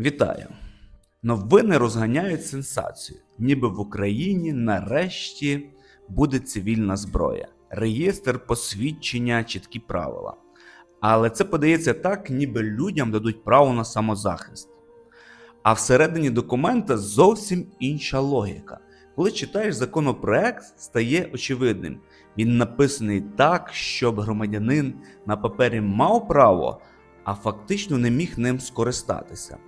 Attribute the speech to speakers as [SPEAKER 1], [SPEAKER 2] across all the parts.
[SPEAKER 1] Вітаю! Новини розганяють сенсацію, ніби в Україні нарешті буде цивільна зброя, реєстр посвідчення, чіткі правила. Але це подається так, ніби людям дадуть право на самозахист. А всередині документа зовсім інша логіка. Коли читаєш законопроект, стає очевидним. Він написаний так, щоб громадянин на папері мав право, а фактично не міг ним скористатися.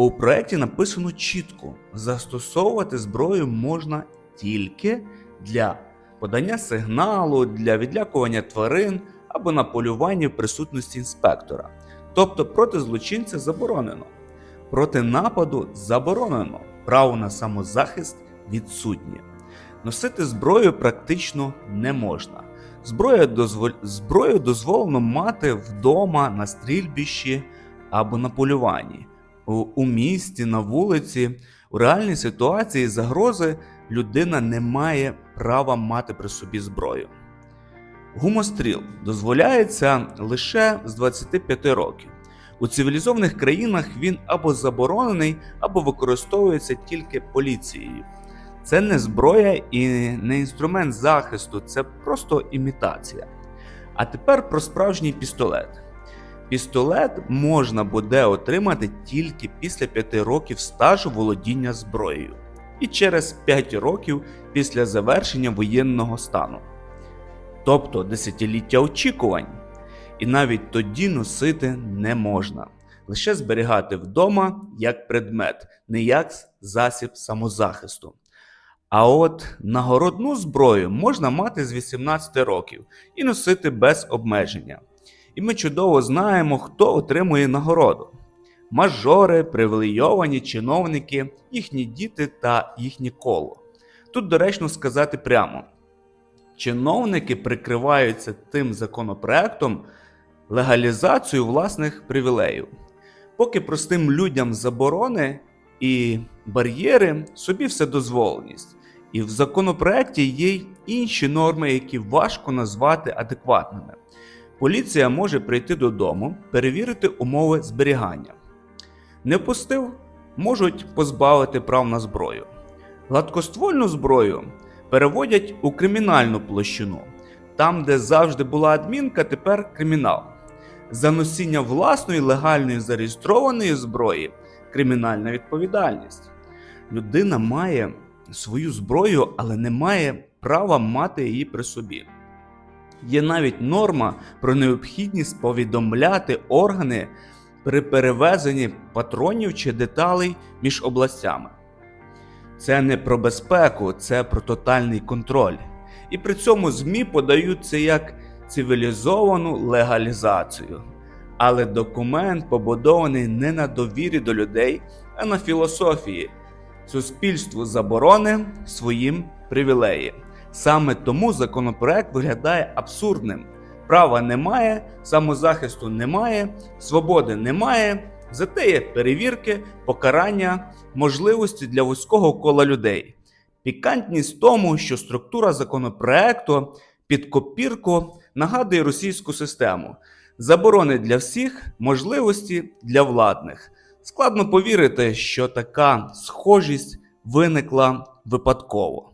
[SPEAKER 1] У проєкті написано чітко: застосовувати зброю можна тільки для подання сигналу, для відлякування тварин або на полюванні в присутності інспектора. Тобто проти злочинця заборонено, проти нападу заборонено, право на самозахист відсутнє. Носити зброю практично не можна. Зброю, дозволь... зброю дозволено мати вдома на стрільбищі або на полюванні у, місті, на вулиці. У реальній ситуації загрози людина не має права мати при собі зброю. Гумостріл дозволяється лише з 25 років. У цивілізованих країнах він або заборонений, або використовується тільки поліцією. Це не зброя і не інструмент захисту, це просто імітація. А тепер про справжній пістолет. Пістолет можна буде отримати тільки після 5 років стажу володіння зброєю і через 5 років після завершення воєнного стану, тобто десятиліття очікувань. І навіть тоді носити не можна, лише зберігати вдома як предмет, не як засіб самозахисту. А от нагородну зброю можна мати з 18 років і носити без обмеження. І ми чудово знаємо, хто отримує нагороду: мажори, привілейовані чиновники, їхні діти та їхнє коло. Тут доречно сказати прямо: чиновники прикриваються тим законопроектом легалізацію власних привілеїв. Поки простим людям заборони і бар'єри, собі все дозволеність. І в законопроекті є й інші норми, які важко назвати адекватними. Поліція може прийти додому, перевірити умови зберігання. Не пустив, можуть позбавити прав на зброю. Гладкоствольну зброю переводять у кримінальну площину. Там, де завжди була адмінка, тепер кримінал. За носіння власної легальної зареєстрованої зброї кримінальна відповідальність. Людина має свою зброю, але не має права мати її при собі. Є навіть норма про необхідність повідомляти органи при перевезенні патронів чи деталей між областями. Це не про безпеку, це про тотальний контроль. І при цьому ЗМІ подають це як цивілізовану легалізацію. Але документ побудований не на довірі до людей, а на філософії. Суспільству заборони своїм привілеї. Саме тому законопроект виглядає абсурдним. Права немає, самозахисту немає, свободи немає, зате є перевірки, покарання, можливості для вузького кола людей. Пікантність в тому, що структура законопроекту під копірку нагадує російську систему. Заборони для всіх, можливості для владних. Складно повірити, що така схожість виникла випадково.